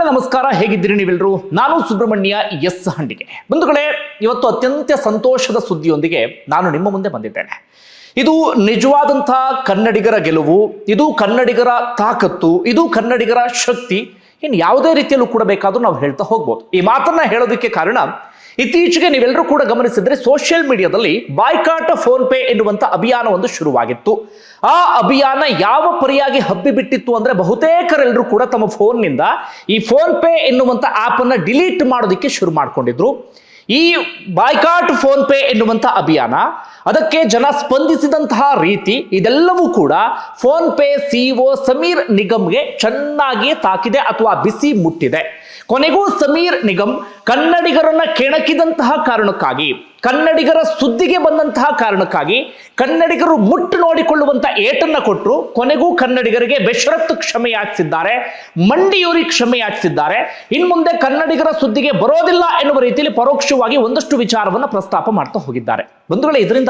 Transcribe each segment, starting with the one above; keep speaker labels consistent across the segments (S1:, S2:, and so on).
S1: ಬಂಧುಗಳೇ ನಮಸ್ಕಾರ, ಹೇಗಿದ್ದೀರಿ ನೀವೆಲ್ಲರೂ ನಾನು ಸುಬ್ರಹ್ಮಣ್ಯ, ಎಸ್ ಹಂಡಿಗೆ ಬಂಧುಗಳೇ, ಇವತ್ತು ಅತ್ಯಂತ ಸಂತೋಷದ ಸುದ್ದಿಯೊಂದಿಗೆ ನಾನು ನಿಮ್ಮ ಮುಂದೆ ಬಂದಿದ್ದೇನೆ. ಇದು ನಿಜವಾದಂತಹ ಕನ್ನಡಿಗರ ಗೆಲುವು, ಇದು ಕನ್ನಡಿಗರ ತಾಕತ್ತು, ಇದು ಕನ್ನಡಿಗರ ಶಕ್ತಿ ಇನ್ನು ಯಾವುದೇ ರೀತಿಯಲ್ಲೂ ಕೂಡ ಬೇಕಾದರೂ ನಾವು ಹೇಳ್ತಾ ಹೋಗ್ಬೋದು. ಈ ಮಾತನ್ನ ಹೇಳೋದಕ್ಕೆ ಕಾರಣ ಇತ್ತೀಚೆಗೆ ನೀವೆಲ್ಲರೂ ಕೂಡ ಗಮನಿಸಿದ್ರೆ ಸೋಷಿಯಲ್ ಮೀಡಿಯಾದಲ್ಲಿ ಬಾಯ್ಕಾಟ್ ಫೋನ್ ಪೇ ಎನ್ನುವಂತ ಅಭಿಯಾನ ಒಂದು ಶುರುವಾಗಿತ್ತು. ಆ ಅಭಿಯಾನ ಯಾವ ಪರಿಯಾಗಿ ಹಬ್ಬಿ ಬಿಟ್ಟಿತ್ತು ಅಂದ್ರೆ ಬಹುತೇಕರೆಲ್ಲರೂ ಕೂಡ ತಮ್ಮ ಫೋನ್ನಿಂದ ಈ ಫೋನ್ ಪೇ ಎನ್ನುವಂತ ಆಪ್ ಅನ್ನ ಡಿಲೀಟ್ ಮಾಡೋದಕ್ಕೆ ಶುರು ಮಾಡ್ಕೊಂಡಿದ್ರು. ಈ ಬಾಯ್ಕಾಟ್ ಫೋನ್ ಪೇ ಎನ್ನುವಂಥ ಅಭಿಯಾನ, ಅದಕ್ಕೆ ಜನ ಸ್ಪಂದಿಸಿದಂತಹ ರೀತಿ ಇದೆಲ್ಲವೂ ಕೂಡ ಫೋನ್ ಪೇ ಸಿಇಒ ಸಮೀರ್ ನಿಗಮ್ಗೆ ಚೆನ್ನಾಗಿ ತಾಕಿದೆ ಅಥವಾ ಬಿಸಿ ಮುಟ್ಟಿದೆ. ಕೊನೆಗೂ ಸಮೀರ್ ನಿಗಮ್ ಕನ್ನಡಿಗರನ್ನ ಕೆಣಕಿದಂತಹ ಕಾರಣಕ್ಕಾಗಿ ಕನ್ನಡಿಗರ ಸುದ್ದಿಗೆ ಬಂದಂತಹ ಕಾರಣಕ್ಕಾಗಿ ಕನ್ನಡಿಗರು ಮುಟ್ಟು ನೋಡಿಕೊಳ್ಳುವಂತ ಏಟನ್ನ ಕೊಟ್ಟರು ಕೊನೆಗೂ ಕನ್ನಡಿಗರಿಗೆ ಬೆಷರತ್ತು ಕ್ಷಮೆ ಯಾಚಿಸಿದ್ದಾರೆ. ಮಂಡಿಯೂರಿ ಕ್ಷಮೆ ಇನ್ ಮುಂದೆ ಕನ್ನಡಿಗರ ಸುದ್ದಿಗೆ ಬರೋದಿಲ್ಲ ಎನ್ನುವ ರೀತಿಯಲ್ಲಿ ಪರೋಕ್ಷವಾಗಿ ಒಂದಷ್ಟು ವಿಚಾರವನ್ನ ಪ್ರಸ್ತಾಪ ಮಾಡ್ತಾ ಹೋಗಿದ್ದಾರೆ. ಬಂಧುಗಳೇ, ಇದರಿಂದ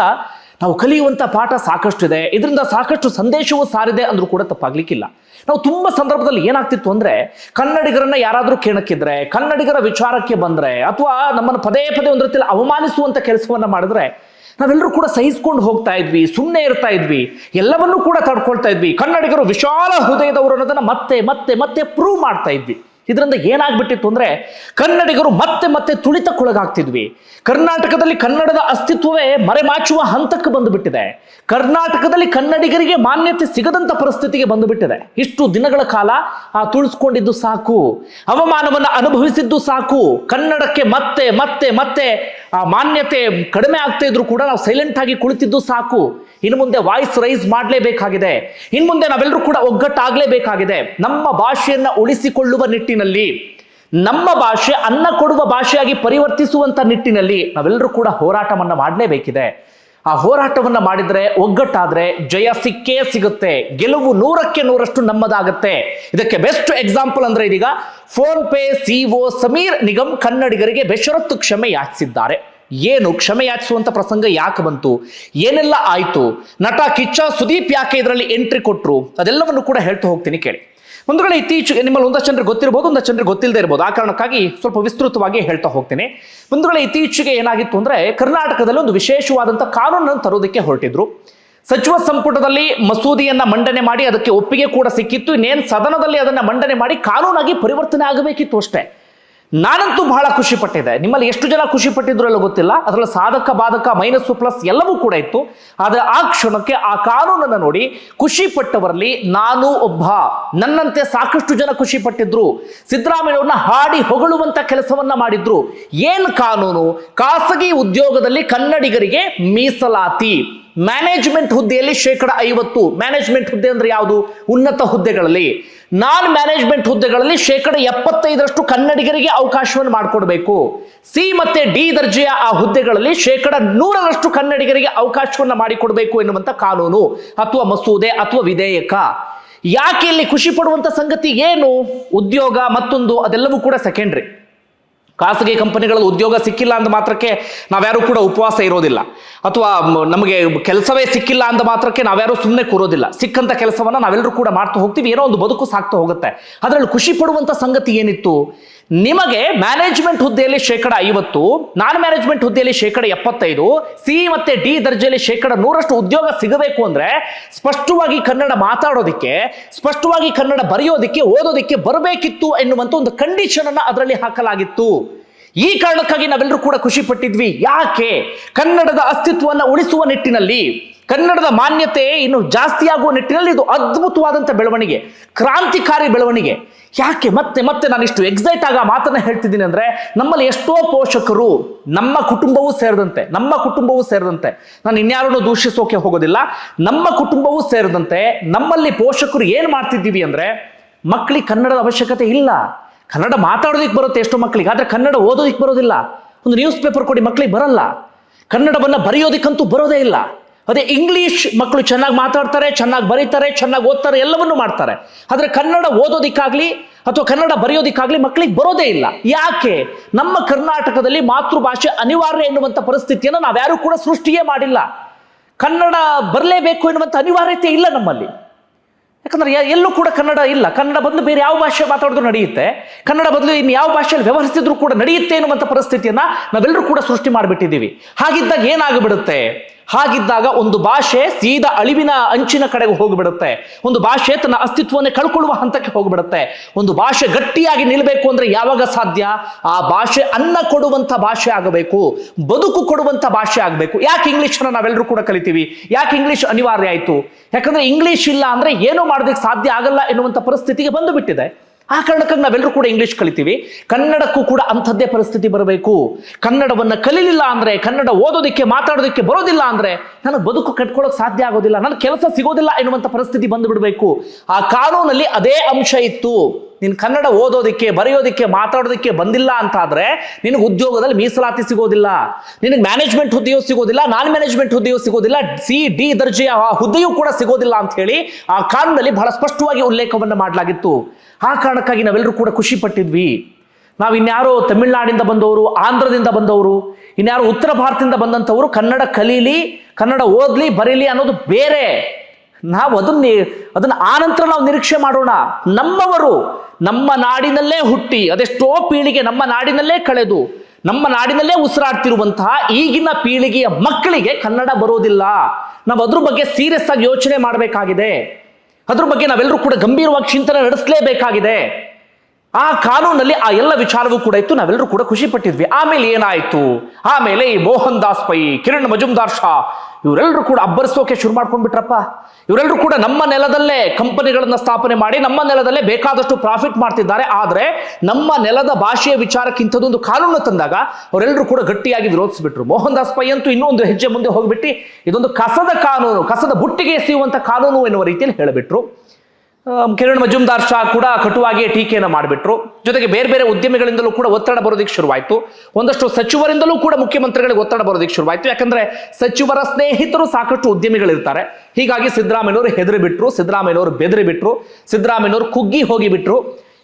S1: ನಾವು ಕಲಿಯುವಂತ ಪಾಠ ಸಾಕಷ್ಟು ಇದೆ ಇದರಿಂದ ಸಾಕಷ್ಟು ಸಂದೇಶವೂ ಸಾರಿದೆ ಅಂದ್ರೂ ಕೂಡ ತಪ್ಪಾಗ್ಲಿಕ್ಕಿಲ್ಲ. ನಾವು ತುಂಬ ಸಂದರ್ಭದಲ್ಲಿ ಏನಾಗ್ತಿತ್ತು ಅಂದ್ರೆ ಕನ್ನಡಿಗರನ್ನ ಯಾರಾದರೂ ಕೆಣಕಿದ್ರೆ ಕನ್ನಡಿಗರ ವಿಚಾರಕ್ಕೆ ಬಂದ್ರೆ, ಅಥವಾ ನಮ್ಮನ್ನು ಪದೇ ಪದೇ ಒಂದು ರೀತಿಯಲ್ಲಿ ಅವಮಾನಿಸುವಂತ ಕೆಲಸವನ್ನ ಮಾಡಿದ್ರೆ, ನಾವೆಲ್ಲರೂ ಕೂಡ ಸಹಿಸ್ಕೊಂಡು ಹೋಗ್ತಾ ಇದ್ವಿ ಸುಮ್ಮನೆ ಇರ್ತಾ ಇದ್ವಿ, ಎಲ್ಲವನ್ನೂ ಕೂಡ ತಡ್ಕೊಳ್ತಾ ಇದ್ವಿ. ಕನ್ನಡಿಗರು ವಿಶಾಲ ಹೃದಯದವರು ಅನ್ನೋದನ್ನ ಮತ್ತೆ ಮತ್ತೆ ಮತ್ತೆ ಪ್ರೂವ್ ಮಾಡ್ತಾ ಇದ್ವಿ. ಇದರಿಂದ ಏನಾಗ್ಬಿಟ್ಟಿತ್ತು ಅಂದ್ರೆ ಕನ್ನಡಿಗರು ಮತ್ತೆ ಮತ್ತೆ ತುಳಿತಕ್ಕೊಳಗಾಗ್ತಿದ್ವಿ. ಕರ್ನಾಟಕದಲ್ಲಿ ಕನ್ನಡದ ಅಸ್ತಿತ್ವವೇ ಮರೆಮಾಚುವ ಹಂತಕ್ಕೆ ಬಂದುಬಿಟ್ಟಿದೆ. ಕರ್ನಾಟಕದಲ್ಲಿ ಕನ್ನಡಿಗರಿಗೆ ಮಾನ್ಯತೆ ಸಿಗದಂತ ಪರಿಸ್ಥಿತಿಗೆ ಬಂದುಬಿಟ್ಟಿದೆ. ಇಷ್ಟು ದಿನಗಳ ಕಾಲ ಆ ತುಳಿಸ್ಕೊಂಡಿದ್ದು ಸಾಕು. ಅವಮಾನವನ್ನು ಅನುಭವಿಸಿದ್ದು ಸಾಕು. ಕನ್ನಡಕ್ಕೆ ಮತ್ತೆ ಮತ್ತೆ ಮತ್ತೆ ಆ ಮಾನ್ಯತೆ ಕಡಿಮೆ ಆಗ್ತಾ ಇದ್ರು ಕೂಡ ನಾವು ಸೈಲೆಂಟ್ ಆಗಿ ಕುಳಿತಿದ್ದು ಸಾಕು. ಇನ್ನು ಮುಂದೆ ವಾಯ್ಸ್ ರೈಸ್ ಮಾಡಲೇಬೇಕಾಗಿದೆ. ಇನ್ನು ಮುಂದೆ ನಾವೆಲ್ಲರೂ ಕೂಡ ಒಗ್ಗಟ್ಟಾಗಲೇಬೇಕಾಗಿದೆ. ನಮ್ಮ ಭಾಷೆಯನ್ನ ಉಳಿಸಿಕೊಳ್ಳುವ ನಿಟ್ಟಿನಲ್ಲಿ, ನಮ್ಮ ಭಾಷೆ ಅನ್ನ ಕೊಡುವ ಭಾಷೆಯಾಗಿ ಪರಿವರ್ತಿಸುವಂತ ನಿಟ್ಟಿನಲ್ಲಿ ನಾವೆಲ್ಲರೂ ಕೂಡ ಹೋರಾಟವನ್ನ ಮಾಡಲೇಬೇಕಿದೆ. ಆ ಹೋರಾಟವನ್ನ ಮಾಡಿದ್ರೆ ಒಗ್ಗಟ್ಟಾದ್ರೆ ಜಯ ಸಿಕ್ಕೇ ಸಿಗುತ್ತೆ. ಗೆಲುವು ನೂರಕ್ಕೆ ನೂರಷ್ಟು ನಮ್ಮದಾಗುತ್ತೆ. ಇದಕ್ಕೆ ಬೆಸ್ಟ್ ಎಕ್ಸಾಂಪಲ್ ಅಂದ್ರೆ ಇದೀಗ PhonePe CEO Sameer Nigam ಕನ್ನಡಿಗರಿಗೆ ಬೆಷರತ್ತು ಕ್ಷಮೆ ಯಾಚಿಸಿದ್ದಾರೆ. ಏನು ಕ್ಷಮೆ ಯಾಚಿಸುವಂತ ಪ್ರಸಂಗ ಯಾಕೆ ಬಂತು? ಏನೆಲ್ಲ ಆಯ್ತು? ನಟ ಕಿಚ್ಚ ಸುದೀಪ್ ಯಾಕೆ ಇದರಲ್ಲಿ ಎಂಟ್ರಿ ಕೊಟ್ರು? ಅದೆಲ್ಲವನ್ನು ಕೂಡ ಹೇಳ್ತಾ ಹೋಗ್ತೀನಿ ಕೇಳಿ. ಒಂದು ವೇಳೆ ಇತ್ತೀಚೆಗೆ ನಿಮ್ಮಲ್ಲಿ ಒಂದಷ್ಟು ಜನರಿಗೆ ಗೊತ್ತಿರ್ಬೋದು, ಒಂದಷ್ಟು ಜನರಿಗೆ ಗೊತ್ತಿಲ್ಲದೆ ಇರ್ಬೋದು. ಆ ಕಾರಣಕ್ಕಾಗಿ ಸ್ವಲ್ಪ ವಿಸ್ತೃತವಾಗಿ ಹೇಳ್ತಾ ಹೋಗ್ತೇನೆ. ಒಂದು ವೇಳೆ ಇತ್ತೀಚೆಗೆ ಏನಾಗಿತ್ತು ಅಂದ್ರೆ ಕರ್ನಾಟಕದಲ್ಲಿ ಒಂದು ವಿಶೇಷವಾದಂಥ ಕಾನೂನನ್ನು ತರೋದಕ್ಕೆ ಹೊರಟಿದ್ರು. ಸಚಿವ ಸಂಪುಟದಲ್ಲಿ ಮಸೂದೆಯನ್ನ ಮಂಡನೆ ಮಾಡಿ ಅದಕ್ಕೆ ಒಪ್ಪಿಗೆ ಕೂಡ ಸಿಕ್ಕಿತ್ತು. ಇನ್ನೇನು ಸದನದಲ್ಲಿ ಅದನ್ನ ಮಂಡನೆ ಮಾಡಿ ಕಾನೂನಾಗಿ ಪರಿವರ್ತನೆ ಆಗಬೇಕಿತ್ತು ಅಷ್ಟೇ. ನಾನಂತೂ ಬಹಳ ಖುಷಿ ಪಟ್ಟಿದ್ದೆ. ನಿಮ್ಮಲ್ಲಿ ಎಷ್ಟು ಜನ ಖುಷಿ ಎಲ್ಲ ಗೊತ್ತಿಲ್ಲ. ಅದರಲ್ಲಿ ಸಾಧಕ, ಬಾಧಕ ಮೈನಸ್ಸು ಪ್ಲಸ್ ಎಲ್ಲವೂ ಕೂಡ ಇತ್ತು. ಆದರೆ ಆ ಕ್ಷಣಕ್ಕೆ ಆ ಕಾನೂನನ್ನು ನೋಡಿ ಖುಷಿ ಪಟ್ಟವರಲ್ಲಿ ನಾನು ಒಬ್ಬ. ನನ್ನಂತೆ ಸಾಕಷ್ಟು ಜನ ಖುಷಿ ಪಟ್ಟಿದ್ರು. ಸಿದ್ದರಾಮಯ್ಯವ್ರನ್ನ ಹಾಡಿ ಹೊಗಳುವಂತ ಕೆಲಸವನ್ನ ಮಾಡಿದ್ರು. ಏನ್ ಕಾನೂನು? ಖಾಸಗಿ ಉದ್ಯೋಗದಲ್ಲಿ ಕನ್ನಡಿಗರಿಗೆ ಮೀಸಲಾತಿ. ಮ್ಯಾನೇಜ್ಮೆಂಟ್ ಹುದ್ದೆಯಲ್ಲಿ ಶೇಕಡ ಐವತ್ತು. ಮ್ಯಾನೇಜ್ಮೆಂಟ್ ಹುದ್ದೆ ಅಂದ್ರೆ ಯಾವುದು? ಉನ್ನತ ಹುದ್ದೆಗಳಲ್ಲಿ. ನಾನ್ ಮ್ಯಾನೇಜ್ಮೆಂಟ್ ಹುದ್ದೆಗಳಲ್ಲಿ ಶೇಕಡ ಎಪ್ಪತ್ತೈದರಷ್ಟು ಕನ್ನಡಿಗರಿಗೆ ಅವಕಾಶವನ್ನು ಮಾಡಿಕೊಡ್ಬೇಕು. ಸಿ ಮತ್ತೆ ಡಿ ದರ್ಜೆಯ ಆ ಹುದ್ದೆಗಳಲ್ಲಿ ಶೇಕಡ ನೂರರಷ್ಟು ಕನ್ನಡಿಗರಿಗೆ ಅವಕಾಶವನ್ನು ಮಾಡಿಕೊಡ್ಬೇಕು ಎನ್ನುವಂಥ ಕಾನೂನು ಅಥವಾ ಮಸೂದೆ ಅಥವಾ ವಿಧೇಯಕ. ಯಾಕೆ ಇಲ್ಲಿ ಖುಷಿ ಸಂಗತಿ ಏನು? ಉದ್ಯೋಗ ಮತ್ತೊಂದು ಅದೆಲ್ಲವೂ ಕೂಡ ಸೆಕೆಂಡ್ರಿ ಖಾಸಗಿ ಕಂಪನಿಗಳಲ್ಲಿ ಉದ್ಯೋಗ ಸಿಕ್ಕಿಲ್ಲ ಅಂದ ಮಾತ್ರಕ್ಕೆ ನಾವ್ಯಾರು ಕೂಡ ಉಪವಾಸ ಇರೋದಿಲ್ಲ. ಅಥವಾ ನಮಗೆ ಕೆಲಸವೇ ಸಿಕ್ಕಿಲ್ಲ ಅಂದ ಮಾತ್ರಕ್ಕೆ ನಾವ್ಯಾರು ಸುಮ್ಮನೆ ಕೂರೋದಿಲ್ಲ. ಸಿಕ್ಕಂತ ಕೆಲಸವನ್ನ ನಾವೆಲ್ಲರೂ ಕೂಡ ಮಾಡ್ತಾ ಹೋಗ್ತೀವಿ. ಏನೋ ಒಂದು ಬದುಕು ಸಾಕ್ತಾ ಹೋಗುತ್ತೆ. ಅದರಲ್ಲಿ ಖುಷಿ ಪಡುವಂತ ಸಂಗತಿ ಏನಿತ್ತು? ನಿಮಗೆ ಮ್ಯಾನೇಜ್ಮೆಂಟ್ ಹುದ್ದೆಯಲ್ಲಿ ಶೇಕಡ ಐವತ್ತು, ನಾನ್ ಮ್ಯಾನೇಜ್ಮೆಂಟ್ ಹುದ್ದೆಯಲ್ಲಿ ಶೇಕಡ ಎಪ್ಪತ್ತೈದು ಸಿ ಮತ್ತೆ ಡಿ ದರ್ಜೆಯಲ್ಲಿ ಶೇಕಡ ನೂರಷ್ಟು ಉದ್ಯೋಗ ಸಿಗಬೇಕು ಅಂದ್ರೆ ಸ್ಪಷ್ಟವಾಗಿ ಕನ್ನಡ ಮಾತಾಡೋದಿಕ್ಕೆ, ಸ್ಪಷ್ಟವಾಗಿ ಕನ್ನಡ ಬರೆಯೋದಿಕ್ಕೆ, ಓದೋದಿಕ್ಕೆ ಬರಬೇಕಿತ್ತು ಎನ್ನುವಂತ ಒಂದು ಕಂಡೀಷನ್ ಅನ್ನ ಅದರಲ್ಲಿ ಹಾಕಲಾಗಿತ್ತು. ಈ ಕಾರಣಕ್ಕಾಗಿ ನಾವೆಲ್ಲರೂ ಕೂಡ ಖುಷಿ ಪಟ್ಟಿದ್ವಿ. ಯಾಕೆ? ಕನ್ನಡದ ಅಸ್ತಿತ್ವವನ್ನು ಉಳಿಸುವ ನಿಟ್ಟಿನಲ್ಲಿ ಕನ್ನಡದ ಮಾನ್ಯತೆ ಇನ್ನು ಜಾಸ್ತಿ ಆಗುವ ನಿಟ್ಟಿನಲ್ಲಿ ಇದು ಅದ್ಭುತವಾದಂಥ ಬೆಳವಣಿಗೆ, ಕ್ರಾಂತಿಕಾರಿ ಬೆಳವಣಿಗೆ. ಯಾಕೆ? ಮತ್ತೆ ಮತ್ತೆ ನಾನು ಇಷ್ಟು ಎಕ್ಸೈಟ್ ಆಗ ಮಾತನ್ನ ಹೇಳ್ತಿದ್ದೀನಿ ಅಂದ್ರೆ ನಮ್ಮಲ್ಲಿ ಎಷ್ಟೋ ಪೋಷಕರು ನಮ್ಮ ಕುಟುಂಬವೂ ಸೇರಿದಂತೆ, ನಮ್ಮ ಕುಟುಂಬವೂ ಸೇರಿದಂತೆ, ನಾನು ಇನ್ಯಾರನ್ನು ದೂಷಿಸೋಕೆ ಹೋಗೋದಿಲ್ಲ, ನಮ್ಮ ಕುಟುಂಬವೂ ಸೇರಿದಂತೆ ನಮ್ಮಲ್ಲಿ ಪೋಷಕರು ಏನ್ ಮಾಡ್ತಿದ್ದೀವಿ ಅಂದ್ರೆ ಮಕ್ಕಳಿಗೆ ಕನ್ನಡದ ಅವಶ್ಯಕತೆ ಇಲ್ಲ. ಕನ್ನಡ ಮಾತಾಡೋದಕ್ಕೆ ಬರುತ್ತೆ ಎಷ್ಟೋ ಮಕ್ಕಳಿಗೆ ಆದ್ರೆ ಕನ್ನಡ ಓದೋದಕ್ಕೆ ಬರೋದಿಲ್ಲ. ಒಂದು ನ್ಯೂಸ್ ಪೇಪರ್ ಕೊಡಿ ಮಕ್ಕಳಿಗೆ ಬರಲ್ಲ. ಕನ್ನಡವನ್ನ ಬರೆಯೋದಕ್ಕಂತೂ ಬರೋದೇ ಇಲ್ಲ. ಅದೇ ಇಂಗ್ಲೀಷ್ ಮಕ್ಕಳು ಚೆನ್ನಾಗಿ ಮಾತಾಡ್ತಾರೆ, ಚೆನ್ನಾಗಿ ಬರೀತಾರೆ, ಚೆನ್ನಾಗಿ ಓದ್ತಾರೆ, ಎಲ್ಲವನ್ನೂ ಮಾಡ್ತಾರೆ. ಆದರೆ ಕನ್ನಡ ಓದೋದಿಕ್ಕಾಗ್ಲಿ ಅಥವಾ ಕನ್ನಡ ಬರೆಯೋದಿಕ್ಕಾಗ್ಲಿ ಮಕ್ಕಳಿಗೆ ಬರೋದೇ ಇಲ್ಲ. ಯಾಕೆ? ನಮ್ಮ ಕರ್ನಾಟಕದಲ್ಲಿ ಮಾತೃಭಾಷೆ ಅನಿವಾರ್ಯ ಎನ್ನುವಂಥ ಪರಿಸ್ಥಿತಿಯನ್ನು ನಾವ್ಯಾರೂ ಕೂಡ ಸೃಷ್ಟಿಯೇ ಮಾಡಿಲ್ಲ. ಕನ್ನಡ ಬರಲೇಬೇಕು ಎನ್ನುವಂಥ ಅನಿವಾರ್ಯತೆ ಇಲ್ಲ ನಮ್ಮಲ್ಲಿ. ಯಾಕಂದ್ರೆ ಎಲ್ಲೂ ಕೂಡ ಕನ್ನಡ ಇಲ್ಲ. ಕನ್ನಡ ಬದಲು ಬೇರೆ ಯಾವ ಭಾಷೆ ಮಾತಾಡಿದ್ರು ನಡೆಯುತ್ತೆ. ಕನ್ನಡ ಬದಲು ಇನ್ನು ಯಾವ ಭಾಷೆಯಲ್ಲಿ ವ್ಯವಹರಿಸಿದ್ರು ಕೂಡ ನಡೆಯುತ್ತೆ ಎನ್ನುವಂಥ ಪರಿಸ್ಥಿತಿಯನ್ನ ನಾವೆಲ್ಲರೂ ಕೂಡ ಸೃಷ್ಟಿ ಮಾಡಿಬಿಟ್ಟಿದ್ದೀವಿ. ಹಾಗಿದ್ದಾಗ ಏನಾಗ್ಬಿಡುತ್ತೆ? ಹಾಗಿದ್ದಾಗ ಒಂದು ಭಾಷೆ ಸೀದಾ ಅಳಿವಿನ ಅಂಚಿನ ಕಡೆಗೆ ಹೋಗಿಬಿಡುತ್ತೆ. ಒಂದು ಭಾಷೆ ತನ್ನ ಅಸ್ತಿತ್ವವನ್ನೇ ಕಳ್ಕೊಳ್ಳುವ ಹಂತಕ್ಕೆ ಹೋಗಿಬಿಡುತ್ತೆ. ಒಂದು ಭಾಷೆ ಗಟ್ಟಿಯಾಗಿ ನಿಲ್ಲಬೇಕು ಅಂದ್ರೆ ಯಾವಾಗ ಸಾಧ್ಯ? ಆ ಭಾಷೆ ಅನ್ನ ಕೊಡುವಂತ ಭಾಷೆ ಆಗಬೇಕು. ಬದುಕು ಕೊಡುವಂತ ಭಾಷೆ ಆಗಬೇಕು. ಯಾಕೆ ಇಂಗ್ಲಿಷ್ ನಾವೆಲ್ಲರೂ ಕೂಡ ಕಲಿತೀವಿ? ಯಾಕೆ ಇಂಗ್ಲಿಷ್ ಅನಿವಾರ್ಯ ಆಯಿತು? ಯಾಕಂದ್ರೆ ಇಂಗ್ಲಿಷ್ ಇಲ್ಲ ಅಂದ್ರೆ ಏನೂ ಮಾಡೋದಕ್ಕೆ ಸಾಧ್ಯ ಆಗಲ್ಲ ಎನ್ನುವಂಥ ಪರಿಸ್ಥಿತಿಗೆ ಬಂದು ಬಿಟ್ಟಿದೆ. ಆ ಕಾರಣಕ್ಕಾಗಿ ನಾವೆಲ್ಲರೂ ಕೂಡ ಇಂಗ್ಲಿಷ್ ಕಲಿತೀವಿ. ಕನ್ನಡಕ್ಕೂ ಕೂಡ ಅಂಥದ್ದೇ ಪರಿಸ್ಥಿತಿ ಬರಬೇಕು. ಕನ್ನಡವನ್ನು ಕಲೀಲಿಲ್ಲ ಅಂದರೆ, ಕನ್ನಡ ಓದೋದಕ್ಕೆ, ಮಾತಾಡೋದಕ್ಕೆ ಬರೋದಿಲ್ಲ ಅಂದರೆ, ನನಗೆ ಬದುಕು ಕಟ್ಕೊಳ್ಳೋಕೆ ಸಾಧ್ಯ ಆಗೋದಿಲ್ಲ. ನನ್ನ ಕೆಲಸ ಸಿಗೋದಿಲ್ಲ ಎನ್ನುವಂಥ ಪರಿಸ್ಥಿತಿ ಬಂದುಬಿಡಬೇಕು ಆ ಕಾನೂನಲ್ಲಿ ಅದೇ ಅಂಶ ಇತ್ತು. ನೀನು ಕನ್ನಡ ಓದೋದಕ್ಕೆ, ಬರೆಯೋದಕ್ಕೆ, ಮಾತಾಡೋದಕ್ಕೆ ಬಂದಿಲ್ಲ ಅಂತಾದರೆ ನಿನಗೆ ಉದ್ಯೋಗದಲ್ಲಿ ಮೀಸಲಾತಿ ಸಿಗೋದಿಲ್ಲ. ನಿನಗೆ ಮ್ಯಾನೇಜ್ಮೆಂಟ್ ಹುದ್ದೆಯೂ ಸಿಗೋದಿಲ್ಲ ನಾನ್ ಮ್ಯಾನೇಜ್ಮೆಂಟ್ ಹುದ್ದೆಯೂ ಸಿಗೋದಿಲ್ಲ ಸಿ ಡಿ ದರ್ಜೆಯ ಹುದ್ದೆಯೂ ಕೂಡ ಸಿಗೋದಿಲ್ಲ ಅಂತ ಹೇಳಿ ಆ ಕಾರಣದಲ್ಲಿ ಬಹಳ ಸ್ಪಷ್ಟವಾಗಿ ಉಲ್ಲೇಖವನ್ನು ಮಾಡಲಾಗಿತ್ತು. ಆ ಕಾರಣಕ್ಕಾಗಿ ನಾವೆಲ್ಲರೂ ಕೂಡ ಖುಷಿ ಪಟ್ಟಿದ್ವಿ ನಾವು ಇನ್ಯಾರೋ ತಮಿಳ್ನಾಡಿಂದ ಬಂದವರು, ಆಂಧ್ರದಿಂದ ಬಂದವರು, ಇನ್ಯಾರೋ ಉತ್ತರ ಭಾರತದಿಂದ ಬಂದಂಥವರು ಕನ್ನಡ ಕಲೀಲಿ, ಕನ್ನಡ ಓದಲಿ, ಬರೀಲಿ ಅನ್ನೋದು ಬೇರೆ. ನಾವು ಅದನ್ನ ಅದನ್ನ ಆನಂತರ ನಾವು ನಿರೀಕ್ಷೆ ಮಾಡೋಣ. ನಮ್ಮವರು ನಮ್ಮ ನಾಡಿನಲ್ಲೇ ಹುಟ್ಟಿ, ಅದೆಷ್ಟೋ ಪೀಳಿಗೆ ನಮ್ಮ ನಾಡಿನಲ್ಲೇ ಕಳೆದು, ನಮ್ಮ ನಾಡಿನಲ್ಲೇ ಉಸಿರಾಡ್ತಿರುವಂತಹ ಈಗಿನ ಪೀಳಿಗೆಯ ಮಕ್ಕಳಿಗೆ ಕನ್ನಡ ಬರೋದಿಲ್ಲ. ನಾವು ಅದ್ರ ಬಗ್ಗೆ ಸೀರಿಯಸ್ ಆಗಿ ಯೋಚನೆ ಮಾಡಬೇಕಾಗಿದೆ. ಅದ್ರ ಬಗ್ಗೆ ನಾವೆಲ್ಲರೂ ಕೂಡ ಗಂಭೀರವಾಗಿ ಚಿಂತನೆ ನಡೆಸಲೇಬೇಕಾಗಿದೆ. ಆ ಕಾನೂನಲ್ಲಿ ಆ ಎಲ್ಲ ವಿಚಾರವೂ ಕೂಡ ಇತ್ತು. ನಾವೆಲ್ಲರೂ ಕೂಡ ಖುಷಿ ಪಟ್ಟಿದ್ವಿ. ಆಮೇಲೆ ಏನಾಯ್ತು? ಆಮೇಲೆ ಈ ಮೋಹನ್ ದಾಸ್ ಪೈ, ಕಿರಣ್ ಮಜುಮ್ದಾರ್ ಶಾ, ಇವರೆಲ್ಲರೂ ಕೂಡ ಅಬ್ಬರಿಸೋಕೆ ಶುರು ಮಾಡ್ಕೊಂಡ್ಬಿಟ್ರಪ್ಪ. ಇವರೆಲ್ಲರೂ ಕೂಡ ನಮ್ಮ ನೆಲದಲ್ಲೇ ಕಂಪನಿಗಳನ್ನ ಸ್ಥಾಪನೆ ಮಾಡಿ ನಮ್ಮ ನೆಲದಲ್ಲೇ ಬೇಕಾದಷ್ಟು ಪ್ರಾಫಿಟ್ ಮಾಡ್ತಿದ್ದಾರೆ. ಆದ್ರೆ ನಮ್ಮ ನೆಲದ ಭಾಷೆಯ ವಿಚಾರಕ್ಕಿಂತದೊಂದು ಕಾನೂನು ತಂದಾಗ ಅವರೆಲ್ಲರೂ ಕೂಡ ಗಟ್ಟಿಯಾಗಿ ವಿರೋಧಿಸ್ಬಿಟ್ರು. ಮೋಹನ್ ದಾಸ್ ಪೈ ಅಂತೂ ಇನ್ನೂ ಒಂದು ಹೆಜ್ಜೆ ಮುಂದೆ ಹೋಗ್ಬಿಟ್ಟು, ಇದೊಂದು ಕಸದ ಕಾನೂನು, ಕಸದ ಬುಟ್ಟಿಗೆ ಎಸೆಯುವಂತ ಕಾನೂನು ಎನ್ನುವ ರೀತಿಯಲ್ಲಿ ಹೇಳಿಬಿಟ್ರು. ಕಿರಣ್ ಮಜುಮ್ದಾರ್ ಶಾ ಕೂಡ ಕಟುವಾಗಿ ಟೀಕೆಯನ್ನು ಮಾಡಿಬಿಟ್ರು. ಜೊತೆಗೆ ಬೇರೆ ಬೇರೆ ಉದ್ಯಮಿಗಳಿಂದಲೂ ಕೂಡ ಒತ್ತಡ ಬರೋದಕ್ಕೆ ಶುರುವಾಯಿತು. ಒಂದಷ್ಟು ಸಚಿವರಿಂದಲೂ ಕೂಡ ಮುಖ್ಯಮಂತ್ರಿಗಳಿಗೆ ಒತ್ತಡ ಬರೋದಕ್ಕೆ ಶುರುವಾಯಿತು. ಯಾಕಂದ್ರೆ ಸಚಿವರ ಸ್ನೇಹಿತರು ಸಾಕಷ್ಟು ಉದ್ಯಮಿಗಳಿರ್ತಾರೆ. ಹೀಗಾಗಿ ಸಿದ್ದರಾಮಯ್ಯವರು ಹೆದರಿ ಬಿಟ್ರು ಬೆದರಿಬಿಟ್ರು ಬೆದರಿ ಬಿಟ್ರು ಸಿದ್ದರಾಮಯ್ಯನವರು ಕುಗ್ಗಿ ಹೋಗಿಬಿಟ್ರು.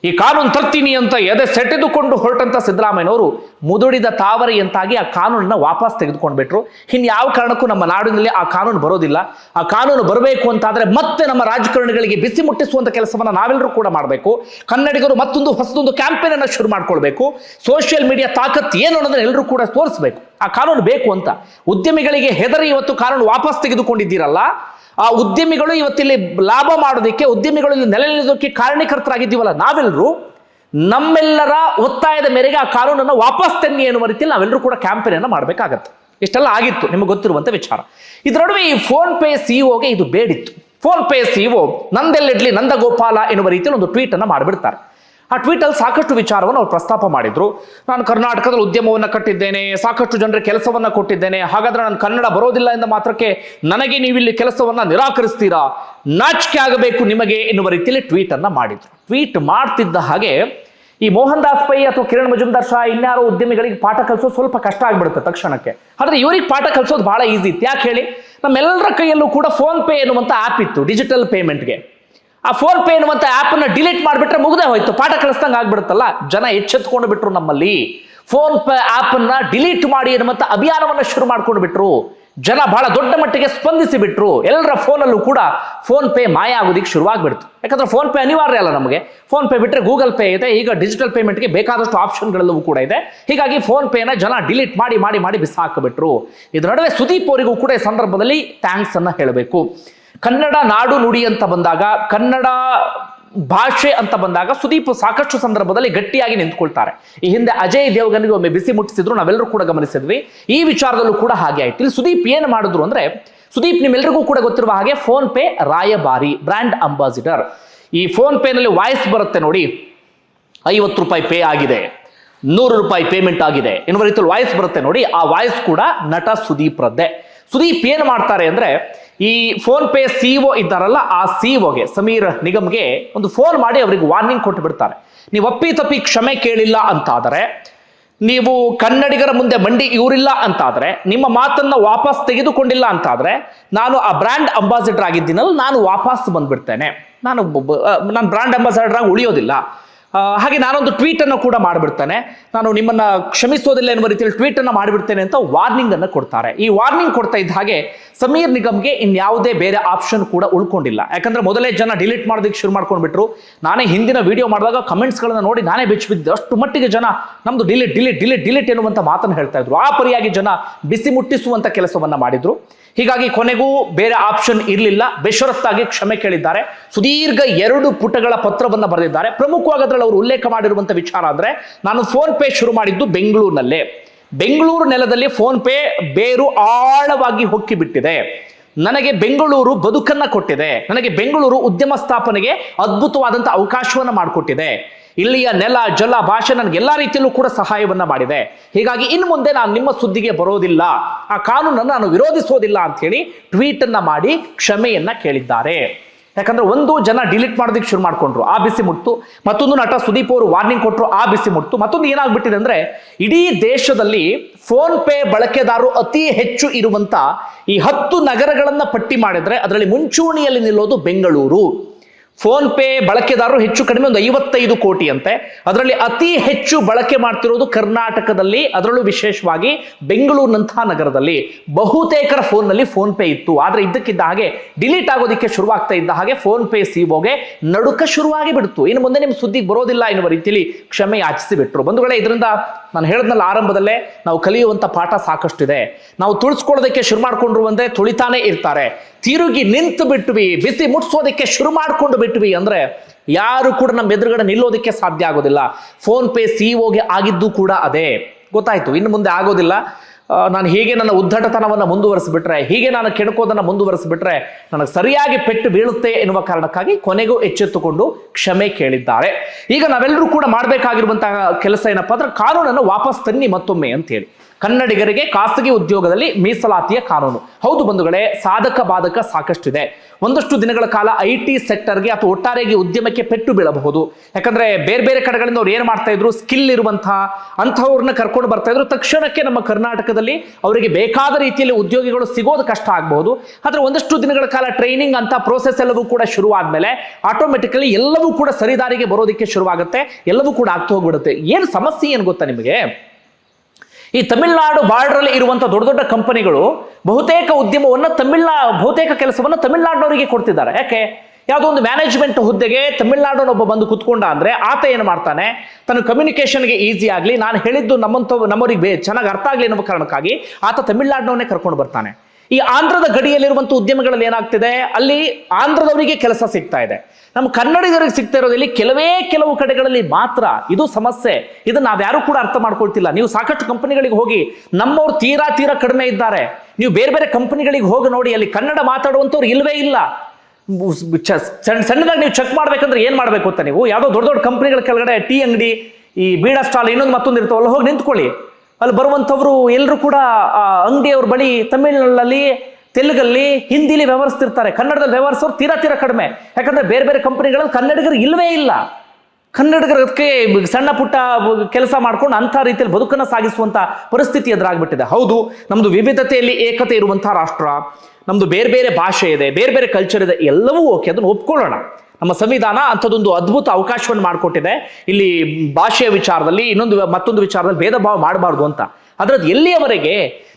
S1: ಈ ಕಾನೂನು ತರ್ತೀನಿ ಅಂತ ಎದೆ ಸೆಟೆದುಕೊಂಡು ಹೊರಟಂತ ಸಿದ್ದರಾಮಯ್ಯನವರು ಮುದುಡಿದ ತಾವರೆಯಂತಾಗಿ ಆ ಕಾನೂನನ್ನ ವಾಪಸ್ ತೆಗೆದುಕೊಂಡು ಬಿಟ್ರು ಇನ್ನು ಯಾವ ಕಾರಣಕ್ಕೂ ನಮ್ಮ ನಾಡಿನಲ್ಲಿ ಆ ಕಾನೂನು ಬರೋದಿಲ್ಲ. ಆ ಕಾನೂನು ಬರಬೇಕು ಅಂತಾದ್ರೆ ಮತ್ತೆ ನಮ್ಮ ರಾಜಕಾರಣಿಗಳಿಗೆ ಬಿಸಿ ಮುಟ್ಟಿಸುವಂತ ಕೆಲಸವನ್ನ ನಾವೆಲ್ಲರೂ ಕೂಡ ಮಾಡಬೇಕು. ಕನ್ನಡಿಗರು ಮತ್ತೊಂದು ಹೊಸದೊಂದು ಕ್ಯಾಂಪೇನ್ ಅನ್ನ ಶುರು ಮಾಡ್ಕೊಳ್ಬೇಕು. ಸೋಷಿಯಲ್ ಮೀಡಿಯಾ ತಾಕತ್ ಏನು ಅನ್ನೋದನ್ನ ಎಲ್ಲರೂ ಕೂಡ ತೋರಿಸ್ಬೇಕು. ಆ ಕಾನೂನು ಬೇಕು ಅಂತ. ಉದ್ಯಮಿಗಳಿಗೆ ಹೆದರಿ ಇವತ್ತು ಕಾನೂನು ವಾಪಸ್ ತೆಗೆದುಕೊಂಡಿದ್ದೀರಲ್ಲ? ಆ ಉದ್ಯಮಿಗಳು ಇವತ್ತಿಲ್ಲಿ ಲಾಭ ಮಾಡೋದಕ್ಕೆ, ಉದ್ಯಮಿಗಳು ಇಲ್ಲಿ ನೆಲೆ ನಿಲ್ಲೋದಕ್ಕೆ ಕಾರಣೀಕರ್ತರಾಗಿದ್ದೀವಲ್ಲ ನಾವೆಲ್ಲರೂ ನಮ್ಮೆಲ್ಲರ ಒತ್ತಾಯದ ಮೇರೆಗೆ ಆ ಕಾನೂನನ್ನು ವಾಪಸ್ ತನ್ನಿ ಎನ್ನುವ ರೀತಿಯಲ್ಲಿ ನಾವೆಲ್ಲರೂ ಕೂಡ ಕ್ಯಾಂಪೇನ್ ಅನ್ನು ಮಾಡಬೇಕಾಗತ್ತೆ. ಇಷ್ಟೆಲ್ಲ ಆಗಿತ್ತು, ನಿಮಗೆ ಗೊತ್ತಿರುವಂಥ ವಿಚಾರ. ಇದರ ನಡುವೆ ಈ ಫೋನ್ ಪೇ ಸಿಇಒಗೆ ಇದು ಬೇಡಿತ್ತು. ಫೋನ್ ಪೇ ಸಿಇಒ ನಂದೆಲ್ಲಿಡ್ಲಿ ನಂದಗೋಪಾಲ ಎನ್ನುವ ರೀತಿಯಲ್ಲಿ ಒಂದು ಟ್ವೀಟ್ ಅನ್ನು ಮಾಡಿಬಿಡ್ತಾರೆ. ಆ ಟ್ವೀಟಲ್ಲಿ ಸಾಕಷ್ಟು ವಿಚಾರವನ್ನು ಅವ್ರು ಪ್ರಸ್ತಾಪ ಮಾಡಿದ್ರು. ನಾನು ಕರ್ನಾಟಕದಲ್ಲಿ ಉದ್ಯಮವನ್ನು ಕಟ್ಟಿದ್ದೇನೆ, ಸಾಕಷ್ಟು ಜನರಿಗೆ ಕೆಲಸವನ್ನ ಕೊಟ್ಟಿದ್ದೇನೆ, ಹಾಗಾದ್ರೆ ನಾನು ಕನ್ನಡ ಬರೋದಿಲ್ಲ ಎಂದ ಮಾತ್ರಕ್ಕೆ ನನಗೆ ನೀವಿಲ್ಲಿ ಕೆಲಸವನ್ನ ನಿರಾಕರಿಸ್ತೀರಾ? ನಾಚಿಕೆ ಆಗಬೇಕು ನಿಮಗೆ ಎನ್ನುವ ರೀತಿಯಲ್ಲಿ ಟ್ವೀಟ್ ಅನ್ನ ಮಾಡಿದ್ರು. ಟ್ವೀಟ್ ಮಾಡ್ತಿದ್ದ ಹಾಗೆ ಈ ಮೋಹನ್ ದಾಸ್ ಪೈ ಅಥವಾ ಕಿರಣ್ ಮಜುಂದರ್ ಶಾ ಇನ್ಯಾರೋ ಉದ್ಯಮಿಗಳಿಗೆ ಪಾಠ ಕಲಿಸೋದು ಸ್ವಲ್ಪ ಕಷ್ಟ ಆಗ್ಬಿಡುತ್ತೆ ತಕ್ಷಣಕ್ಕೆ. ಆದರೆ ಇವರಿಗೆ ಪಾಠ ಕಲಿಸೋದು ಬಹಳ ಈಸಿ ಇತ್ತು. ಯಾಕೆ ಹೇಳಿ? ನಮ್ಮೆಲ್ಲರ ಕೈಯಲ್ಲೂ ಕೂಡ ಫೋನ್ ಪೇ ಎನ್ನುವಂತ ಆ್ಯಪ್ ಇತ್ತು, ಡಿಜಿಟಲ್ ಪೇಮೆಂಟ್ಗೆ. ಆ ಫೋನ್ ಪೇ ಎನ್ನುವಂತ ಆ್ಯಪ್ ಅನ್ನ ಡಿಲೀಟ್ ಮಾಡಿಬಿಟ್ರೆ ಮುಗ್ದೇ ಹೋಯ್ತು. ಪಾಠ ಕಳಿಸ್ದಂಗೆ ಆಗ್ಬಿಡುತ್ತಲ್ಲ? ಜನ ಎಚ್ಚೆತ್ಕೊಂಡು ಬಿಟ್ರು ನಮ್ಮಲ್ಲಿ. ಫೋನ್ ಪೇ ಆ್ಯಪ್ ಅನ್ನ ಡಿಲೀಟ್ ಮಾಡಿ ಎನ್ನುವಂತ ಅಭಿಯಾನವನ್ನ ಶುರು ಮಾಡ್ಕೊಂಡು ಬಿಟ್ರು. ಜನ ಬಹಳ ದೊಡ್ಡ ಮಟ್ಟಿಗೆ ಸ್ಪಂದಿಸಿ ಬಿಟ್ರು. ಎಲ್ಲರ ಫೋನಲ್ಲೂ ಕೂಡ ಫೋನ್ ಪೇ ಮಾಯ ಆಗೋದಿಕ್ಕೆ ಶುರುವಾಗ್ಬಿಡ್ತು. ಯಾಕಂದ್ರೆ ಫೋನ್ ಪೇ ಅನಿವಾರ್ಯ ಅಲ್ಲ ನಮಗೆ. ಫೋನ್ ಪೇ ಬಿಟ್ಟರೆ ಗೂಗಲ್ ಪೇ ಇದೆ. ಈಗ ಡಿಜಿಟಲ್ ಪೇಮೆಂಟ್ಗೆ ಬೇಕಾದಷ್ಟು ಆಪ್ಷನ್ಗಳೆಲ್ಲವೂ ಕೂಡ ಇದೆ. ಹೀಗಾಗಿ ಫೋನ್ ಪೇನ ಜನ ಡಿಲೀಟ್ ಮಾಡಿ ಮಾಡಿ ಮಾಡಿ ಬಿಸಾಕ್ಬಿಟ್ರು. ಇದರ ನಡುವೆ ಸುದೀಪ್ ಅವರಿಗೂ ಕೂಡ ಈ ಸಂದರ್ಭದಲ್ಲಿ ಥ್ಯಾಂಕ್ಸ್ ಅನ್ನ ಹೇಳಬೇಕು. ಕನ್ನಡ ನಾಡು ನುಡಿ ಅಂತ ಬಂದಾಗ, ಕನ್ನಡ ಭಾಷೆ ಅಂತ ಬಂದಾಗ ಸುದೀಪ್ ಸಾಕಷ್ಟು ಸಂದರ್ಭದಲ್ಲಿ ಗಟ್ಟಿಯಾಗಿ ನಿಂತ್ಕೊಳ್ತಾರೆ. ಈ ಹಿಂದೆ ಅಜಯ್ ದೇವಗನ್ಗೆ ಒಮ್ಮೆ ಬಿಸಿ ಮುಟ್ಟಿಸಿದ್ರು, ನಾವೆಲ್ಲರೂ ಕೂಡ ಗಮನಿಸಿದ್ವಿ. ಈ ವಿಚಾರದಲ್ಲೂ ಕೂಡ ಹಾಗೆ ಆಯ್ತು. ಇಲ್ಲಿ ಸುದೀಪ್ ಏನು ಮಾಡಿದ್ರು ಅಂದ್ರೆ, ಸುದೀಪ್ ನಿಮ್ಮೆಲ್ಲರಿಗೂ ಕೂಡ ಗೊತ್ತಿರುವ ಹಾಗೆ ಫೋನ್ ಪೇ ರಾಯಭಾರಿ, ಬ್ರ್ಯಾಂಡ್ ಅಂಬಾಸಿಡರ್. ಈ ಫೋನ್ ಪೇನಲ್ಲಿ ವಾಯ್ಸ್ ಬರುತ್ತೆ ನೋಡಿ, ಐವತ್ತು ರೂಪಾಯಿ ಪೇ ಆಗಿದೆ, ನೂರು ರೂಪಾಯಿ ಪೇಮೆಂಟ್ ಆಗಿದೆ ಎನ್ನುವ ರೀತಿಯಲ್ಲಿ ವಾಯ್ಸ್ ಬರುತ್ತೆ ನೋಡಿ, ಆ ವಾಯ್ಸ್ ಕೂಡ ನಟ ಸುದೀಪ್ ರದ್ದೆ ಸುದೀಪ್ ಏನು ಮಾಡ್ತಾರೆ ಅಂದ್ರೆ ಈ ಫೋನ್ ಪೇ ಸಿಒ ಇದ್ದಾರಲ್ಲ, ಆ ಸಿಒಗೆ ಸಮೀರ್ ನಿಗಮ್ಗೆ ಒಂದು ಫೋನ್ ಮಾಡಿ ಅವರಿಗೆ ವಾರ್ನಿಂಗ್ ಕೊಟ್ಟು ಬಿಡ್ತಾರೆ. ನೀವು ಅಪ್ಪಿ ತಪ್ಪಿ ಕ್ಷಮೆ ಕೇಳಿಲ್ಲ ಅಂತಾದರೆ, ನೀವು ಕನ್ನಡಿಗರ ಮುಂದೆ ಮಂಡಿ ಇವರಿಲ್ಲ ಅಂತಾದರೆ, ನಿಮ್ಮ ಮಾತನ್ನ ವಾಪಸ್ ತೆಗೆದುಕೊಂಡಿಲ್ಲ ಅಂತಾದರೆ, ನಾನು ಆ ಬ್ರ್ಯಾಂಡ್ ಅಂಬಾಸಿಡರ್ ಆಗಿದ್ದೀನಲ್ಲ, ನಾನು ವಾಪಸ್ ಬಂದ್ಬಿಡ್ತೇನೆ. ನಾನು ನಾನು ಬ್ರ್ಯಾಂಡ್ ಅಂಬಾಸಿಡರ್ ಆಗಿ ಉಳಿಯೋದಿಲ್ಲ. ಹಾಗೆ ನಾನೊಂದು ಟ್ವೀಟ್ ಅನ್ನು ಕೂಡ ಮಾಡಿಬಿಡ್ತೇನೆ. ನಾನು ನಿಮ್ಮನ್ನ ಕ್ಷಮಿಸೋದಿಲ್ಲ ಎನ್ನುವ ರೀತಿಯಲ್ಲಿ ಟ್ವೀಟ್ ಅನ್ನು ಮಾಡಿಬಿಡ್ತೇನೆ ಅಂತ ವಾರ್ನಿಂಗ್ ಅನ್ನು ಕೊಡ್ತಾರೆ. ಈ ವಾರ್ನಿಂಗ್ ಕೊಡ್ತಾ ಇದ್ದ ಹಾಗೆ ಸಮೀರ್ ನಿಗಮ್ಗೆ ಇನ್ಯಾವುದೇ ಬೇರೆ ಆಪ್ಷನ್ ಕೂಡ ಉಳ್ಕೊಂಡಿಲ್ಲ. ಯಾಕಂದ್ರೆ ಮೊದಲೇ ಜನ ಡಿಲೀಟ್ ಮಾಡೋದಕ್ಕೆ ಶುರು ಮಾಡ್ಕೊಂಡ್ಬಿಟ್ರು. ನಾನೇ ಹಿಂದಿನ ವಿಡಿಯೋ ಮಾಡಿದಾಗ ಕಮೆಂಟ್ಸ್ಗಳನ್ನ ನೋಡಿ ನಾನೇ ಬೆಚ್ಚಿಬಿದ್ದೆ ಅಷ್ಟು ಮಟ್ಟಿಗೆ ಜನ ನಮ್ದು ಡಿಲೀಟ್ ಡಿಲೀಟ್ ಡಿಲೀಟ್ ಡಿಲೀಟ್ ಎನ್ನುವಂತ ಮಾತನ್ನು ಹೇಳ್ತಾ ಇದ್ರು. ಆ ಪರಿಯಾಗಿ ಜನ ಬಿಸಿ ಮುಟ್ಟಿಸುವಂತ ಕೆಲಸವನ್ನ ಮಾಡಿದ್ರು. ಹೀಗಾಗಿ ಕೊನೆಗೂ ಬೇರೆ ಆಪ್ಷನ್ ಇರಲಿಲ್ಲ. ಬೇಷರತ್ತಾಗಿ ಕ್ಷಮೆ ಕೇಳಿದ್ದಾರೆ. ಸುದೀರ್ಘ ಎರಡು ಪುಟಗಳ ಪತ್ರವನ್ನು ಬರೆದಿದ್ದಾರೆ. ಪ್ರಮುಖವಾಗಿ ಅವರು ಉಲ್ಲೇಖ ಮಾಡಿರುವಂಥ ವಿಚಾರ ಅಂದ್ರೆ ನಾನು ಫೋನ್ ಪೇ ಶುರು ಮಾಡಿದ್ದು ಬೆಂಗಳೂರಿನಲ್ಲೇ. ಬೆಂಗಳೂರು ನೆಲದಲ್ಲಿ ಫೋನ್ ಪೇ ಬೇರು ಆಳವಾಗಿ ಹೊಕ್ಕಿಬಿಟ್ಟಿದೆ. ನನಗೆ ಬೆಂಗಳೂರು ಬದುಕನ್ನ ಕೊಟ್ಟಿದೆ. ನನಗೆ ಬೆಂಗಳೂರು ಉದ್ಯಮ ಸ್ಥಾಪನೆಗೆ ಅದ್ಭುತವಾದಂಥ ಅವಕಾಶವನ್ನ ಮಾಡಿಕೊಟ್ಟಿದೆ. ಇಲ್ಲಿಯ ನೆಲ, ಜಲ, ಭಾಷೆ ನನಗೆ ಎಲ್ಲಾ ರೀತಿಯಲ್ಲೂ ಕೂಡ ಸಹಾಯವನ್ನ ಮಾಡಿದೆ. ಹೀಗಾಗಿ ಇನ್ನು ಮುಂದೆ ನಾನು ನಿಮ್ಮ ಸುದ್ದಿಗೆ ಬರೋದಿಲ್ಲ. ಆ ಕಾನೂನನ್ನು ನಾನು ವಿರೋಧಿಸೋದಿಲ್ಲ ಅಂತ ಹೇಳಿ ಟ್ವೀಟ್ ಅನ್ನ ಮಾಡಿ ಕ್ಷಮೆಯನ್ನ ಕೇಳಿದ್ದಾರೆ. ಯಾಕಂದ್ರೆ ಒಂದು ಜನ ಡಿಲೀಟ್ ಮಾಡೋದಕ್ಕೆ ಶುರು ಮಾಡಿಕೊಂಡ್ರು, ಆ ಬಿಸಿ ಮುಟ್ತು. ಮತ್ತೊಂದು ನಟ ಸುದೀಪ್ ಅವರು ವಾರ್ನಿಂಗ್ ಕೊಟ್ಟರು ಆ ಬಿಸಿ ಮುಟ್ತು. ಮತ್ತೊಂದು ಏನಾಗ್ಬಿಟ್ಟಿದೆ ಅಂದ್ರೆ, ಇಡೀ ದೇಶದಲ್ಲಿ ಫೋನ್ ಪೇ ಬಳಕೆದಾರರು ಅತಿ ಹೆಚ್ಚು ಇರುವಂತ ಈ ಹತ್ತು ನಗರಗಳನ್ನ ಪಟ್ಟಿ ಮಾಡಿದ್ರೆ, ಅದರಲ್ಲಿ ಮುಂಚೂಣಿಯಲ್ಲಿ ನಿಲ್ಲೋದು ಬೆಂಗಳೂರು. ಫೋನ್ ಪೇ ಬಳಕೆದಾರರು ಹೆಚ್ಚು ಕಡಿಮೆ ಒಂದು ಐವತ್ತೈದು ಕೋಟಿ ಅಂತೆ ಅದರಲ್ಲಿ ಅತಿ ಹೆಚ್ಚು ಬಳಕೆ ಮಾಡ್ತಿರೋದು ಕರ್ನಾಟಕದಲ್ಲಿ, ಅದರಲ್ಲೂ ವಿಶೇಷವಾಗಿ ಬೆಂಗಳೂರಿನಂತಹ ನಗರದಲ್ಲಿ. ಬಹುತೇಕರ ಫೋನ್ನಲ್ಲಿ ಫೋನ್ ಪೇ ಇತ್ತು. ಆದ್ರೆ ಇದ್ದಕ್ಕಿದ್ದ ಹಾಗೆ ಡಿಲೀಟ್ ಆಗೋದಕ್ಕೆ ಶುರುವಾಗ್ತಾ ಇದ್ದ ಹಾಗೆ ಫೋನ್ ಪೇ ಸಿಒಗೆ ನಡುಕ ಶುರುವಾಗಿ ಬಿಡ್ತು. ಇನ್ನು ಮುಂದೆ ನಿಮ್ಮ ಸುದ್ದಿಗೆ ಬರೋದಿಲ್ಲ ಎನ್ನುವ ರೀತಿಯಲ್ಲಿ ಕ್ಷಮೆ ಯಾಚಿಸಿ ಬಿಟ್ರು ಬಂಧುಗಳೇ, ಇದರಿಂದ ನಾನು ಹೇಳಿದ್ನಲ್ಲ ಆರಂಭದಲ್ಲೇ ನಾವು ಕಲಿಯುವಂತ ಪಾಠ ಸಾಕಷ್ಟಿದೆ. ನಾವು ತುಳಿಸ್ಕೊಳ್ಳೋದಕ್ಕೆ ಶುರು ಮಾಡ್ಕೊಂಡಿರುವಂತೆ ತುಳಿತಾನೆ ಇರ್ತಾರೆ. ತಿರುಗಿ ನಿಂತು ಬಿಟ್ವಿ ಬಿಸಿ ಮುಟ್ಸೋದಕ್ಕೆ ಶುರು ಮಾಡ್ಕೊಂಡು ಬಿಟ್ವಿ ಅಂದ್ರೆ ಯಾರು ಕೂಡ ನಮ್ಮ ಎದುರುಗಡೆ ನಿಲ್ಲೋದಕ್ಕೆ ಸಾಧ್ಯ ಆಗೋದಿಲ್ಲ. ಫೋನ್ ಪೇ ಸಿಒಗೆ ಆಗಿದ್ದು ಕೂಡ ಅದೇ. ಗೊತ್ತಾಯ್ತು, ಇನ್ನು ಮುಂದೆ ಆಗೋದಿಲ್ಲ. ನಾನು ಹೀಗೆ ನನ್ನ ಉದ್ದಟತನವನ್ನು ಮುಂದುವರಿಸಿಬಿಟ್ರೆ, ಹೀಗೆ ನಾನು ಕೆಣಕೋದನ್ನು ಮುಂದುವರಿಸಿಬಿಟ್ರೆ ನನಗೆ ಸರಿಯಾಗಿ ಪೆಟ್ಟು ಬೀಳುತ್ತೆ ಎನ್ನುವ ಕಾರಣಕ್ಕಾಗಿ ಕೊನೆಗೂ ಎಚ್ಚೆತ್ತುಕೊಂಡು ಕ್ಷಮೆ ಕೇಳಿದ್ದಾರೆ. ಈಗ ನಾವೆಲ್ಲರೂ ಕೂಡ ಮಾಡಬೇಕಾಗಿರುವಂತಹ ಕೆಲಸ ಏನಪ್ಪ ಅಂದ್ರೆ ಕಾನೂನನ್ನು ವಾಪಸ್ ತನ್ನಿ ಮತ್ತೊಮ್ಮೆ ಅಂತೇಳಿ ಕನ್ನಡಿಗರಿಗೆ ಖಾಸಗಿ ಉದ್ಯೋಗದಲ್ಲಿ ಮೀಸಲಾತಿಯ ಕಾನೂನು. ಹೌದು ಬಂಧುಗಳೇ, ಸಾಧಕ ಬಾಧಕ ಸಾಕಷ್ಟಿದೆ. ಒಂದಷ್ಟು ದಿನಗಳ ಕಾಲ ಐ ಟಿ ಸೆಕ್ಟರ್ಗೆ ಅಥವಾ ಒಟ್ಟಾರೆಗೆ ಉದ್ಯಮಕ್ಕೆ ಪೆಟ್ಟು ಬೀಳಬಹುದು. ಯಾಕಂದ್ರೆ ಬೇರೆ ಬೇರೆ ಕಡೆಗಳಿಂದ ಅವ್ರು ಏನು ಮಾಡ್ತಾ ಇದ್ರು? ಸ್ಕಿಲ್ ಇರುವಂತಹ ಅಂಥವ್ರನ್ನ ಕರ್ಕೊಂಡು ಬರ್ತಾ ಇದ್ರು. ತಕ್ಷಣಕ್ಕೆ ನಮ್ಮ ಕರ್ನಾಟಕದಲ್ಲಿ ಅವರಿಗೆ ಬೇಕಾದ ರೀತಿಯಲ್ಲಿ ಉದ್ಯೋಗಿಗಳು ಸಿಗೋದು ಕಷ್ಟ ಆಗಬಹುದು. ಆದರೆ ಒಂದಷ್ಟು ದಿನಗಳ ಕಾಲ ಟ್ರೈನಿಂಗ್ ಅಂತ ಪ್ರೋಸೆಸ್ ಎಲ್ಲವೂ ಕೂಡ ಶುರು ಆದ್ಮೇಲೆ ಆಟೋಮೆಟಿಕಲಿ ಎಲ್ಲವೂ ಕೂಡ ಸರಿದಾರಿಗೆ ಬರೋದಕ್ಕೆ ಶುರುವಾಗುತ್ತೆ. ಎಲ್ಲವೂ ಕೂಡ ಆಗ್ತಾ ಹೋಗ್ಬಿಡುತ್ತೆ. ಏನು ಸಮಸ್ಯೆ ಏನು ಗೊತ್ತಾ ನಿಮಗೆ? ಈ ತಮಿಳುನಾಡು ಬಾರ್ಡರ್ ಅಲ್ಲಿ ಇರುವಂತ ದೊಡ್ಡ ದೊಡ್ಡ ಕಂಪನಿಗಳು ಬಹುತೇಕ ಉದ್ಯಮವನ್ನು ತಮಿಳ್ನಾ, ಬಹುತೇಕ ಕೆಲಸವನ್ನು ತಮಿಳ್ನಾಡಿನವರಿಗೆ ಕೊಡ್ತಿದ್ದಾರೆ. ಯಾಕೆ? ಯಾವುದೋ ಒಂದು ಮ್ಯಾನೇಜ್ಮೆಂಟ್ ಹುದ್ದೆಗೆ ತಮಿಳ್ನಾಡನೊಬ್ಬ ಬಂದು ಕುತ್ಕೊಂಡ ಅಂದ್ರೆ ಆತ ಏನು ಮಾಡ್ತಾನೆ? ತನ್ನ ಕಮ್ಯುನಿಕೇಷನ್ಗೆ ಈಸಿ ಆಗಲಿ, ನಾನು ಹೇಳಿದ್ದು ನಮ್ಮಂತ ನಮ್ಮವರಿಗೆ ಚೆನ್ನಾಗಿ ಅರ್ಥ ಆಗಲಿ ಅನ್ನೋ ಕಾರಣಕ್ಕಾಗಿ ಆತ ತಮಿಳ್ನಾಡಿನವನ್ನೇ ಕರ್ಕೊಂಡು ಬರ್ತಾನೆ. ಈ ಆಂಧ್ರದ ಗಡಿಯಲ್ಲಿರುವಂಥ ಉದ್ಯಮಗಳಲ್ಲಿ ಏನಾಗ್ತಿದೆ? ಅಲ್ಲಿ ಆಂಧ್ರದವರಿಗೆ ಕೆಲಸ ಸಿಗ್ತಾ ಇದೆ. ನಮ್ಮ ಕನ್ನಡಿಗರಿಗೆ ಸಿಗ್ತಾ ಇರೋದಲ್ಲಿ ಕೆಲವೇ ಕೆಲವು ಕಡೆಗಳಲ್ಲಿ ಮಾತ್ರ ಇದು ಸಮಸ್ಯೆ. ಇದನ್ನ ನಾವ್ಯಾರು ಕೂಡ ಅರ್ಥ ಮಾಡ್ಕೊಳ್ತಿಲ್ಲ. ನೀವು ಸಾಕಷ್ಟು ಕಂಪನಿಗಳಿಗೆ ಹೋಗಿ ನಮ್ಮವ್ರು ತೀರಾ ತೀರಾ ಕಡಿಮೆ ಇದ್ದಾರೆ. ನೀವು ಬೇರೆ ಬೇರೆ ಕಂಪನಿಗಳಿಗೆ ಹೋಗಿ ನೋಡಿ, ಅಲ್ಲಿ ಕನ್ನಡ ಮಾತಾಡುವಂಥವ್ರು ಇಲ್ಲವೇ ಇಲ್ಲ. ಸಣ್ಣ ಸಣ್ಣದಾಗಿ ನೀವು ಚೆಕ್ ಮಾಡ್ಬೇಕಂದ್ರೆ ಏನು ಮಾಡಬೇಕು ಅಂತ ನೀವು? ಯಾವುದೋ ದೊಡ್ಡ ದೊಡ್ಡ ಕಂಪನಿಗಳ ಕೆಳಗಡೆ ಟೀ ಅಂಗಡಿ ಈ ಬೀಡಾ ಸ್ಟಾಲ್ ಇನ್ನೊಂದು ಮತ್ತೊಂದು ಇರ್ತಾವಲ್ಲ, ಹೋಗಿ ನಿಂತ್ಕೊಳ್ಳಿ. ಅಲ್ಲಿ ಬರುವಂಥವ್ರು ಎಲ್ಲರೂ ಕೂಡ, ಆ, ಅಂಗಡಿಯವ್ರ ಬಳಿ ತಮಿಳಿನಲ್ಲಿ ತೆಲುಗಲ್ಲಿ, ಹಿಂದಿಲಿ ವ್ಯವಹರಿಸ್ತಿರ್ತಾರೆ. ಕನ್ನಡದಲ್ಲಿ ವ್ಯವಹರಿಸೋರು ತೀರಾ ತೀರಾ ಕಡಿಮೆ. ಯಾಕಂದ್ರೆ ಬೇರೆ ಬೇರೆ ಕಂಪನಿಗಳಲ್ಲಿ ಕನ್ನಡಿಗರು ಇಲ್ಲವೇ ಇಲ್ಲ. ಕನ್ನಡಿಗರಕ್ಕೆ ಸಣ್ಣ ಪುಟ್ಟ ಕೆಲಸ ಮಾಡ್ಕೊಂಡು ಅಂಥ ರೀತಿಯಲ್ಲಿ ಬದುಕನ್ನು ಸಾಗಿಸುವಂಥ ಪರಿಸ್ಥಿತಿ ಎದುರಾಗ್ಬಿಟ್ಟಿದೆ. ಹೌದು ನಮ್ಮದು ವಿವಿಧತೆಯಲ್ಲಿ ಏಕತೆ ಇರುವಂಥ ರಾಷ್ಟ್ರ, ನಮ್ದು ಬೇರೆ ಬೇರೆ ಭಾಷೆ ಇದೆ, ಬೇರೆ ಬೇರೆ ಕಲ್ಚರ್ ಇದೆ, ಎಲ್ಲವೂ ಓಕೆ ಅದನ್ನು ಒಪ್ಕೊಳ್ಳೋಣ. ನಮ್ಮ ಸಂವಿಧಾನ ಅಂಥದ್ದೊಂದು ಅದ್ಭುತ ಅವಕಾಶವನ್ನು ಮಾಡಿಕೊಟ್ಟಿದೆ. ಇಲ್ಲಿ ಭಾಷೆಯ ವಿಚಾರದಲ್ಲಿ ಇನ್ನೊಂದು ಮತ್ತೊಂದು ವಿಚಾರದಲ್ಲಿ ಭೇದ ಭಾವ ಮಾಡಬಾರ್ದು ಅಂತ. ಅದರದ್ದು ಎಲ್ಲಿಯವರೆಗೆ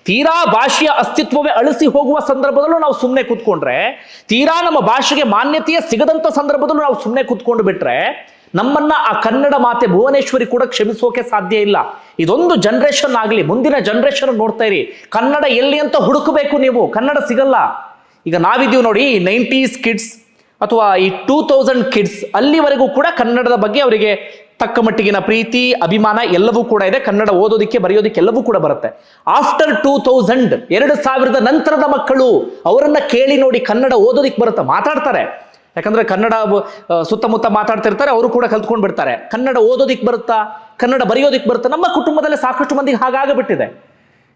S1: ತೀರಾ ಭಾಷೆಯ ಅಸ್ತಿತ್ವವೇ ಅಳಿಸಿ ಹೋಗುವ ಸಂದರ್ಭದಲ್ಲೂ ನಾವು ಸುಮ್ಮನೆ ಕೂತ್ಕೊಂಡ್ರೆ, ತೀರಾ ನಮ್ಮ ಭಾಷೆಗೆ ಮಾನ್ಯತೆಯೇ ಸಿಗದಂಥ ಸಂದರ್ಭದಲ್ಲೂ ನಾವು ಸುಮ್ಮನೆ ಕೂತ್ಕೊಂಡು ಬಿಟ್ರೆ, ನಮ್ಮನ್ನ ಆ ಕನ್ನಡ ಮಾತೆ ಭುವನೇಶ್ವರಿ ಕೂಡ ಕ್ಷಮಿಸೋಕೆ ಸಾಧ್ಯ ಇಲ್ಲ. ಇದೊಂದು ಜನರೇಷನ್ ಆಗಲಿ, ಮುಂದಿನ ಜನರೇಷನ್ ನೋಡ್ತಾ ಇರಿ. ಕನ್ನಡ ಎಲ್ಲಿ ಅಂತ ಹುಡುಕಬೇಕು ನೀವು? ಕನ್ನಡ ಸಿಗಲ್ಲ. ಈಗ ನಾವಿದ್ದೀವಿ ನೋಡಿ ನೈಂಟೀಸ್ ಕಿಡ್ಸ್ ಅಥವಾ ಈ ಟೂ ತೌಸಂಡ್ ಕಿಡ್ಸ್ ಅಲ್ಲಿವರೆಗೂ ಕೂಡ ಕನ್ನಡದ ಬಗ್ಗೆ ಅವರಿಗೆ ತಕ್ಕ ಮಟ್ಟಿಗಿನ ಪ್ರೀತಿ, ಅಭಿಮಾನ ಎಲ್ಲವೂ ಕೂಡ ಇದೆ. ಕನ್ನಡ ಓದೋದಕ್ಕೆ, ಬರೆಯೋದಿಕ್ಕೆ ಎಲ್ಲವೂ ಕೂಡ ಬರುತ್ತೆ. ಆಫ್ಟರ್ ಟೂ ತೌಸಂಡ್ ಎರಡು ಸಾವಿರದ ನಂತರದ ಮಕ್ಕಳು ಅವರನ್ನ ಕೇಳಿ ನೋಡಿ ಕನ್ನಡ ಓದೋದಕ್ಕೆ ಬರುತ್ತೆ? ಮಾತಾಡ್ತಾರೆ. ಯಾಕಂದ್ರೆ ಕನ್ನಡ ಸುತ್ತಮುತ್ತ ಮಾತಾಡ್ತಿರ್ತಾರೆ, ಅವರು ಕೂಡ ಕಲ್ತ್ಕೊಂಡು ಬಿಡ್ತಾರೆ. ಕನ್ನಡ ಓದೋದಿಕ್ ಬರುತ್ತಾ? ಕನ್ನಡ ಬರೆಯೋದಿಕ್ ಬರುತ್ತಾ? ನಮ್ಮ ಕುಟುಂಬದಲ್ಲಿ ಸಾಕಷ್ಟು ಮಂದಿಗೆ ಹಾಗಾಗಿಬಿಟ್ಟಿದೆ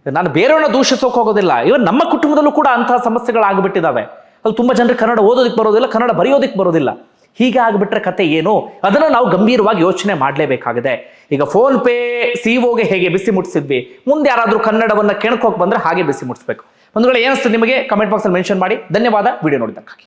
S1: ನಾನು ಬೇರೆಯವ್ರನ್ನ ದೂಷಿಸೋಕೆ ಹೋಗೋದಿಲ್ಲ. ಇವನ್ ನಮ್ಮ ಕುಟುಂಬದಲ್ಲೂ ಕೂಡ ಅಂತಹ ಸಮಸ್ಯೆಗಳಾಗ್ಬಿಟ್ಟಿದಾವೆ ಅಲ್ಲಿ ತುಂಬ ಜನರಿಗೆ ಕನ್ನಡ ಓದೋದಕ್ಕೆ ಬರೋದಿಲ್ಲ, ಕನ್ನಡ ಬರೆಯೋದಕ್ಕೆ ಬರೋದಿಲ್ಲ. ಹೀಗೆ ಆಗಿಬಿಟ್ರೆ ಕತೆ ಏನು? ಅದನ್ನು ನಾವು ಗಂಭೀರವಾಗಿ ಯೋಚನೆ ಮಾಡಲೇಬೇಕಾಗಿದೆ. ಈಗ ಫೋನ್ ಪೇ ಸಿಒಗೆ ಹೇಗೆ ಬಿಸಿ ಮುಟ್ಟಿಸಿದ್ವಿ ಮುಂದೆ ಯಾರಾದರೂ ಕನ್ನಡವನ್ನು ಕೆಣಕೋಕೆ ಬಂದರೆ ಹಾಗೆ ಬಿಸಿ ಮುಟ್ಟಿಸ್ಬೇಕು ಒಂದು ವೇಳೆ ಏನಿಸ್ತದೆ ನಿಮಗೆ? ಕಮೆಂಟ್ ಬಾಕ್ಸಲ್ಲಿ ಮೆನ್ಷನ್ ಮಾಡಿ. ಧನ್ಯವಾದ. ವಿಡಿಯೋ ನೋಡಿದ್ದಕ್ಕಾಗಿ.